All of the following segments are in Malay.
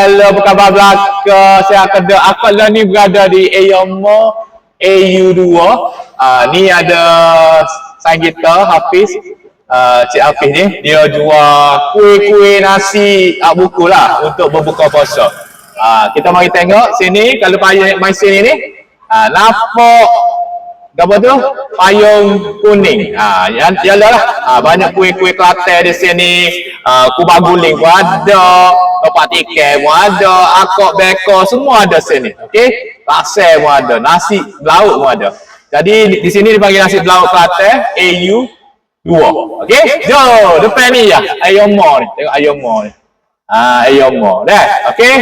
Halo, apa khabar belaka? Saya akak lah ni berada di Ayomo AU2. Uh, ni ada sang kita Hafiz. Uh, Cik Hafiz ni dia jual kuih-kuih nasi ak buku lah untuk berbuka puasa. Uh, kita mari tengok sini kalau payung main sini ni. Uh, nampak apa tu? Payung kuning. Ha, yang yalah lah. Ha, banyak kuih-kuih Kelantan di sini. Kubah guling pun ada. Lopak tikai pun ada. Akok beko semua ada sini. Okey. Laksa pun ada. Nasi belauk pun ada. Jadi di, sini dipanggil nasi belauk Kelantan AU 2. Okey. Jom, depan ni ya. Ayomo ni. Tengok Ayomo ni. Ha, Ayomo. Dah. Okey.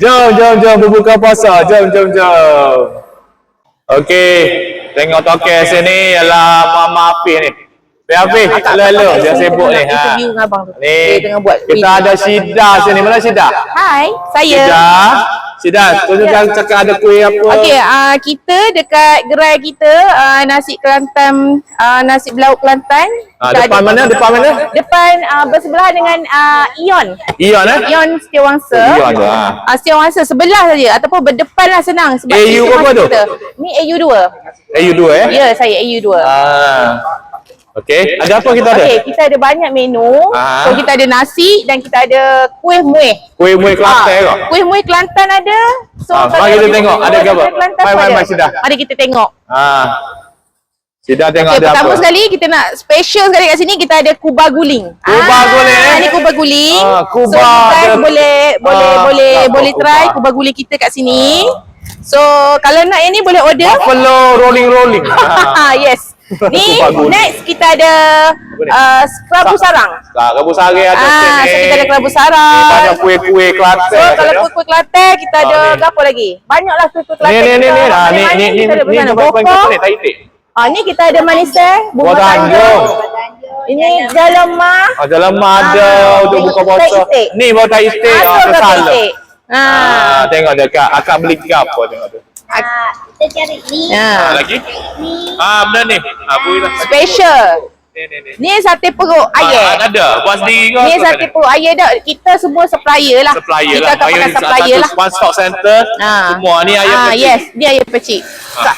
Jom, jom, jom berbuka puasa. Jom, jom, jom. Okey, tengok toke sini ialah Mama Afi ni. Biar Afi, lalu dia sibuk ni. Ha. Interview dengan abang tu. Ni, Dia tengah buat kita ada Sida sini. Mana Sida? Hai, saya. Sida. Sida, tu Ya. jangan cakap ada kuih apa. Okey, uh, kita dekat gerai kita uh, nasi Kelantan uh, nasi belauk Kelantan. Kita depan ada- mana? Depan mana? Depan uh, bersebelahan dengan uh, Ion. Ion eh? Ion Setiawangsa. Ion tu, ha. Uh, Setiawangsa sebelah saja ataupun berdepan lah senang sebab AU berapa masuk tu? Ni AU2. AU2 eh? Ya, saya AU2. Ah. Okey, ada apa kita ada? Okey, kita ada banyak menu. Ah. So kita ada nasi dan kita ada kuih muih. Kuih-muih Kelantan Ah, kau? Kuih muih Kelantan ada. So Ah, kalau mari kita tengok, kuih ada ke apa? Kelantan Mari, mari, ada. mari, Sida. Mari kita tengok. Ha. Sida tengok Okay, ada pertama apa. sekali kita nak special sekali kat sini kita ada kubah guling. Kubah guling, eh? Ni kubah guling. Ah, kubah so, guys boleh boleh Ah, boleh nampak boleh try kubah. kubah guling kita kat sini. So, kalau nak yang ni boleh order. Buffalo rolling-rolling. Ha. yes. Ni next kita ada uh, kerabu sarang. Tak, rebus sari ada Ah, so kita ada kerabu Ni sarang. banyak kuih-kuih Kelantan. So kalau ada. kuih-kuih Kelantan kita ada Ah, ni. apa lagi? Banyaklah kuih-kuih Ni Kelantan. ni ni kita. ni ah, ni ni ni kita ada ni mana? bukan bukan Bokor. ni taitik. Ah ni kita ada manis eh, bunga Buah tanjung. Ini jalemah. Ah dalam ada Ah, untuk ni buka puasa. Ni ah tersalah. titik. Ha. Ah tengok dekat akak beli ke apa tengok tu. Ah, kita cari ni. Ya. lagi? Ah benar ni. Ah boleh Special. Ni ni ni. Ni sate perut Ah, ayam. ada. Buat sendiri ke? Ni sate perut ayam dah. Kita semua supplier lah. supplier kita lah. akan pakai supplier lah. Satu one stop center. Ah. Semua ni ayam Ah, kecil. yes, dia ayam pecik. Ah.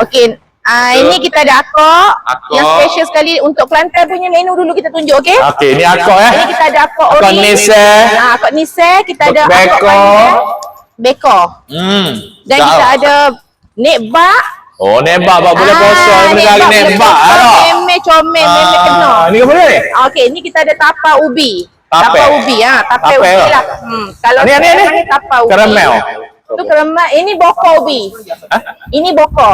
Okey. Ah, So, ini kita ada akok. akok. Yang special sekali untuk Kelantan punya menu dulu kita tunjuk, okey? Okey, ni akak eh. Ini kita ada akok ori. nise. Ah, akok nise, kita ada akok panjang. Beko. Hmm. Dan kita ada nekbak. Oh, nebak bak boleh Ah, puasa ni nekbak kali boleh nebak. ah. Meme comel, meme kena. Ah, Ni apa ni? Okey, ni kita ada tapa ubi. Tape. Tapa ubi ah, tapa Tape ubi lah. lah. Hmm, kalau Ni, ni, ni. tapa ubi. Karamel. Tu karamel. Ini boko ubi. Hah? Ini boko.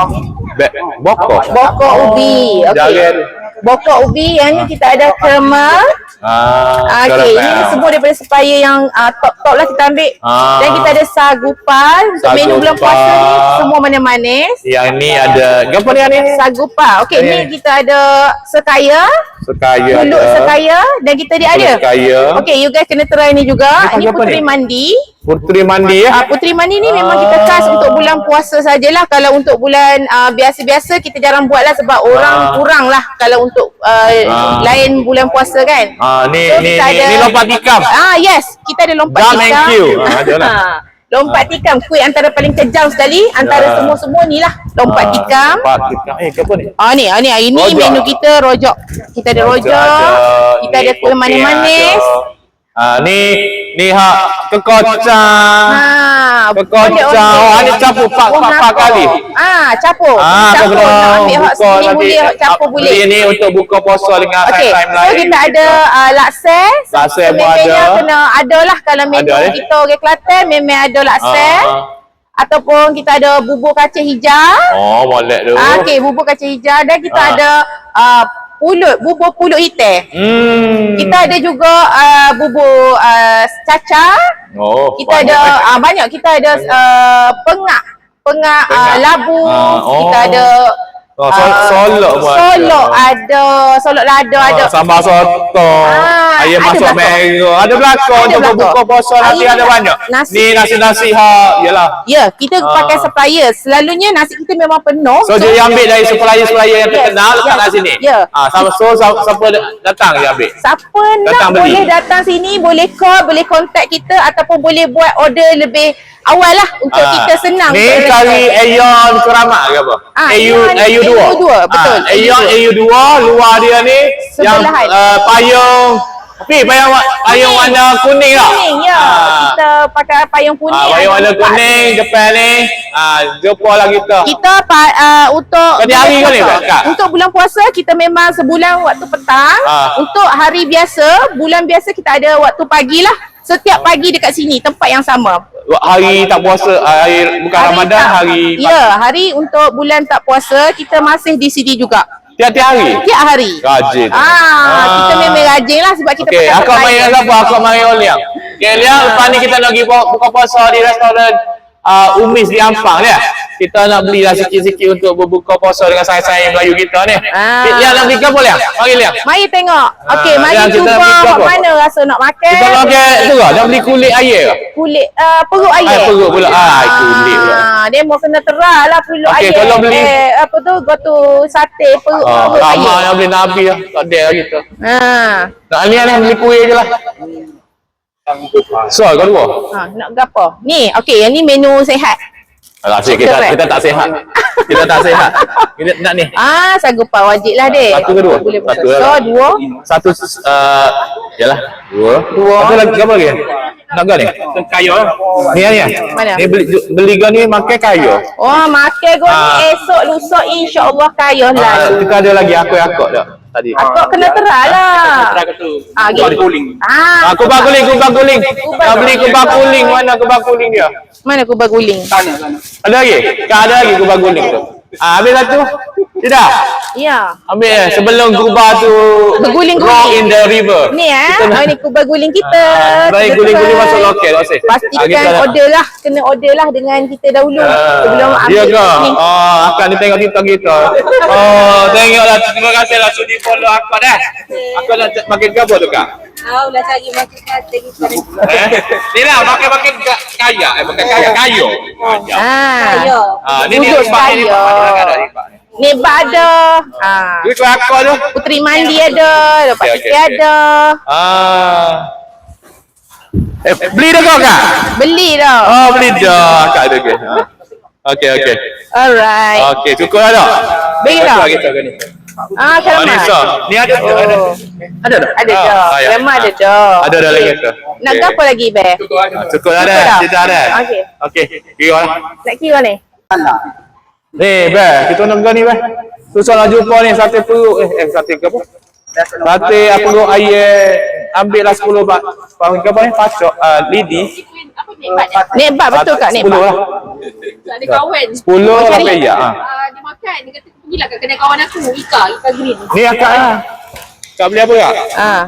Be- Boko. Boko ubi. Okey. Jangan. Boko ubi yang ni kita ada karamel. Ah, Ah, Okey, ini semua daripada supplier yang uh, top-top lah kita ambil. Ah. Dan kita ada sagupan. Untuk menu bulan puasa ni semua manis-manis. Yang ni ada apa ni ni? Sagupa. Okey, Ni. kita ada sekaya. Sekaya ada. sekaya dan kita dia ada. Sekaya. Okey, you guys kena try ni juga. Ni Ini putri ni? mandi. Putri mandi ya. Ah, putri mandi ni memang kita khas untuk bulan puasa sajalah. Kalau untuk bulan ah, biasa-biasa kita jarang buat lah sebab orang Ah. kurang lah kalau untuk ah, Ah. lain bulan puasa kan. Ah, ni So, ni kita ni, ni lompat tikam. Ah yes, kita ada lompat and tikam. queue. Ah, ada lah. lompat tikam, kuih antara paling kejam sekali antara Ya. semua-semua ni lah. Lompat Ah, tikam. Lompat tikam. Eh, apa ni? Ah ni, ah ni, ah, ini Rojak. menu kita rojak. Kita ada rojak, kita ni ada kuih manis-manis. ada. Ah, ni ni kekocang. Ha, Kekocang. ondeh-ondeh. Oh, ni campur pak- pak- pak kali. Ah, capur. Ah, Nak ambil hak sini boleh, hak capur Ah, boleh. Beli ni untuk buka puasa dengan Okey, time so lain. kita ada uh, laksa. Laksa pun ada. kena ada lah kalau menu Ada, eh? kita orang Kelantan memang ada laksa. Ah. Ataupun kita ada bubur kacang hijau. Oh, molek tu. Ah, Okey, bubur kacang hijau dan kita Ah. ada uh, pulut, bubur pulut hitam. Hmm. Kita ada juga uh, bubur uh, cacar. Oh, Kita ada uh, banyak. Kita ada uh, pengak, pengak uh, Pengak. labu. Ah, oh. Kita ada sol- solok pun ada. Solok ada, solok lada ada. Ah, sambal soto, Ah, ayam masak belakang. merah. Ada belakang Ada untuk berbuka puasa nanti ada ni banyak. nasi- Ni nasi-nasi ha, yalah. Ya, kita Ah. pakai supplier. Selalunya nasi kita memang penuh. So, dia ambil dari supplier-supplier yang Yes, terkenal letak yes, kat sini. ya. Ah, sama so siapa siapa datang dia ambil. Siapa nak boleh datang sini, boleh call, boleh contact kita ataupun boleh buat order lebih awal lah untuk Ah. kita senang. Ni reserve. Aeon Keramat ke apa? Ah, AU Aeon- AU2. AU2, betul, Ah, Aeon AU2. AU2 luar dia ni yang Sebelahan. uh, payung tapi payung payung warna kuning lah. Kuning, ya. Ah. Kita pakai payung kuning. Ah, payung warna kuning depan ni. Ah, jumpa lah kita. Kita pa- uh, untuk Tadi hari ke ni. Kak? Untuk bulan puasa kita memang sebulan waktu petang. Ah. Untuk hari biasa, bulan biasa kita ada waktu pagi lah. Setiap pagi dekat sini tempat yang sama. Hari tak puasa, ah, hari bukan Ramadan, tak- hari Ya, hari untuk bulan tak puasa kita masih di sini juga. tiap-tiap hari. Tiap hari. Rajin. Ah, kita memang rajin lah sebab kita pakai aku main dengan siapa? Aku main dengan Liang. Okey, Liang, lepas ni kita nak pergi bu- buka puasa di restoran uh, Umis di Ampang ni. Kita nak belilah sikit-sikit untuk berbuka puasa dengan sayang-sayang Melayu kita ni. Ah. Liang nak beli ke apa Liang? Mari Liang. Mari tengok. Okey, Ah, mari cuba beli kat apa? mana rasa nak makan. Kita nak ke tu lah, nak beli kulit air ke? kulit uh, perut ayam. Ah, perut pula. Ah, kulit pula. Ah, dia mau kena terah lah perut Okey, ayam. kalau beli- eh, apa tu gotu sate perut, Ah, perut ramai ayam. yang beli Nabi lah. Tak ada lah kita. Ha. Nak Liang ni beli kuih je lah. So, kau dua. Ha, nak gapo? Ni, okey, yang ni menu sehat. Alah, kita, kita tak sihat. Kita tak sihat. Kita nak ni. Ah, sagupa wajib lah dek. Satu ke dua? Boleh Satu Satu lah. So, dua. Satu uh, yalah dua. Dua. Satu lagi apa lagi? Nak gak ni? Kayu. Ni ni. Mana? Ni beli beli gak ni makan kayu. Oh, makan gua Ah. ni esok lusa insya-Allah kaya Ah, lah. kita ada lagi aku aku dah tadi. Akak kena terah lah. Ah, gitu. Ah, Aku kubah guling, kubah guling. Nak beli kubah guling mana kubah guling dia? mana kubah guling? Ada lagi? Kak ada lagi kubah guling tu. Ah, ambil satu. Tidak. Ya. Ambil eh, sebelum kubah tu Berguling-guling. rock in the river. Ni eh, Kita nak- oh, ni kubah guling kita. Ah, Baik Kita guling-guling try. masuk loket sih. Pastikan order lah, kena order lah dengan kita dahulu Ah, sebelum Dia ambil ke? ni. Oh, akan dia tengok TikTok kita. Oh, tengoklah. Terima kasih lah sudi follow aku dah. Aku nak ke apa tu kak? Tahu lah cari makan kata kita. Eh? Ni lah, makan-makan ka- kaya. Eh, bukan kaya, kayu. Ah. Ayo. Ah, ni ni ribat ni. ada ni? Ni ada. Ah. Duit tu aku tu. Puteri Mandi ada, Lepas Okey, okay, okey, okey. ada. Ah. Eh, beli dah kau kak? Beli dah. Oh, beli dah. Kak ada ke? Okey, okey. Alright. Okey, cukup dah tak? Beli dah. Kita ke ni. Ah, Oh, ni keramat. so. Ni ada ada. ada. Oh. Ada dah. Ada dah. Ah, ya. Keramat ada Ah. dah. Ada dah lagi tu. Nak Okey. ke apa lagi, Be? Ah, Cukup dah Cukup dah. dah? Kita ada. Okey. Okey. Kira lah. Nak kira ni? Ni, Be. Kita nak pergi ni, Be. Susah nak jumpa ni. Sate perut. Eh, eh sate ke apa? Sate apa perut air. Ambil lah 10 bat. Apa ni? Pacok. Uh, lidi. Nebat betul kak 10 nebat? lah. Ada kawan 10 Oh, cari. sampai ya. Ah. uh, dia makan dia kata pergilah kat kedai kawan aku Ika Ika Green Ni akak lah. Kak beli apa kak? Ah.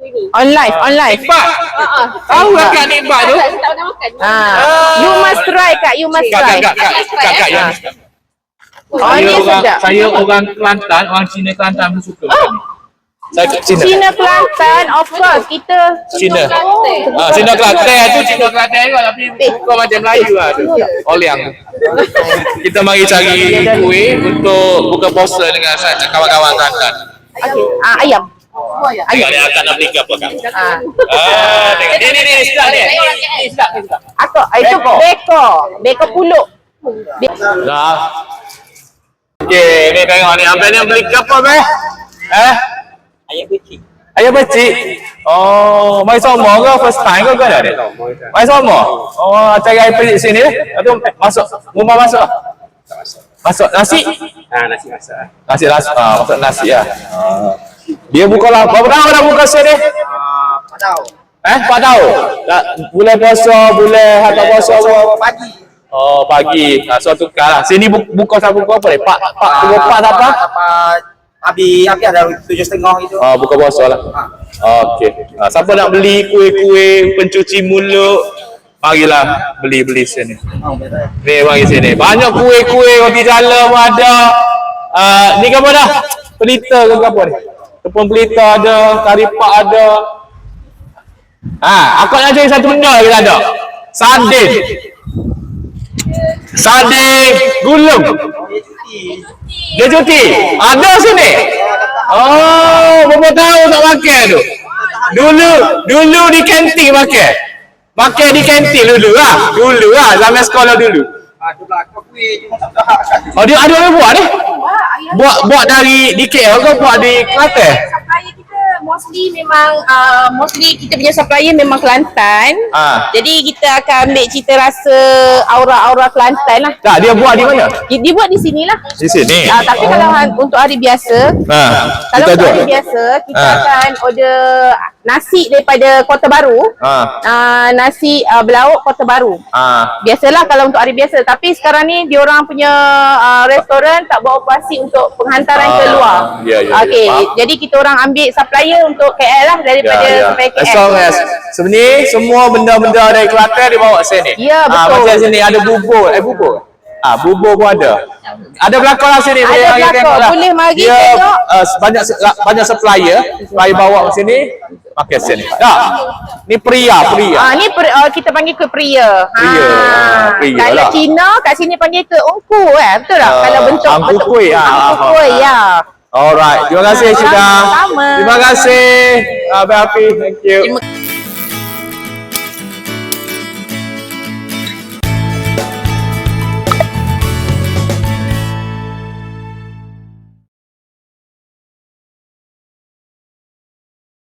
ini On live, on live. Nikmat. ah ah Tahu tu? tak tak nak makan Ah. You must try kak, you must Kak, try. kak, kak, kak, kak, kak. Oh, Saya orang, saya orang Kelantan, orang Cina Kelantan pun suka ni. Saya kat Cina. Cina Kelantan, of course kita Cina. Kelantan. Ah, Cina Kelantan tu Cina Kelantan juga tapi Eh. kau macam Melayu lah tu. Oliang. Kita mari cari kuih untuk buka puasa dengan sa- kawan-kawan Kelantan. okay. ah, ayam. Ayah dia akan nak beli ke apa kan? Ah. Ah, tengok. Ni ni ni sedap ni. Ni sedap ni sedap. Aku ah, itu Beko. beko. Beko puluk. Be- Dah. Okey, ni tengok ni. Abang ni beli ke apa, Beh? Eh? Ayam becik. Ayam becik? Oh, mai sama ke? First time ke kau dah ni? Mai sama? Oh, cari air becik sini. Lepas tu masuk. Rumah masuk. Masuk nasi? Ah, nasi masak. Nasi nasi. Ah, masuk nasi. Ah. Dia buka lah. Berapa lama dah buka sini? Padau. Eh, 4 tahun? Tak, bulan puasa, bulan hatta puasa apa? pagi. Oh, pagi. Ah, so tukar lah. Sini bu- buka tak buka apa ni? Pak, pak, pukul 4 tak apa? Apa habis habis ada tujuh setengah itu. Oh, buka puasa lah. Okey. Ah, siapa nak beli kuih-kuih pencuci mulut? Marilah beli-beli sini. Oh, betul. Ni mari sini. Banyak kuih-kuih roti jala pun ada. Uh, ni apa dah? Pelita ke apa ni? Tepung pelita ada, kari pak ada. Ha, aku nak cari satu benda lagi ada. Sardin. Sardin gulung. Dia cuti. Ada sini. Oh, berapa tahun tak pakai tu? Dulu, dulu di kantin pakai. Pakai di kantin dulu lah. Dulu lah, zaman sekolah dulu. Oh, dia ada orang buat ni? Buat buat dari di KL ke buat di Kelantan? Mostly memang uh, mostly kita punya supplier memang Kelantan. Ah. Jadi kita akan ambil cita rasa aura-aura Kelantan lah. Tak, dia buat di mana? Dia, dia buat di sini lah. Di sini. Uh, tapi kalau han- untuk hari biasa, Ha, kalau kita untuk hari jual. biasa kita Ah. akan order nasi daripada Kota Baru. Ha. Uh, nasi uh, belauk Kota Baru. Ha. Biasalah kalau untuk hari biasa tapi sekarang ni diorang punya uh, restoran tak buat operasi untuk penghantaran Ah, ke luar. ya, ya, ya, Okey, faham. jadi kita orang ambil supplier untuk KL lah daripada Ya, ya. KL. As long as sebenarnya semua benda-benda dari Kelantan dibawa sini. Ya, betul. macam sini ada bubur, eh bubur. Ah, bubur pun ada. Ada belakang lah sini. Ada mari belakang. tengok lah. Boleh mari Dia, tengok. Uh, banyak banyak supplier, supplier bawa ke sini, pakai sini. Tak. Ni pria, pria. Ah ni per, uh, kita panggil ke pria. Pria. Ah, pria Kalau lah. Cina kat sini panggil ke ongku eh. Betul tak? Ah, kalau bentuk angku bentuk- kuih, ah, Angku kuih ah. ya. Alright, terima kasih. Sama-sama. Terima kasih Abang Hafiz, thank you. Terima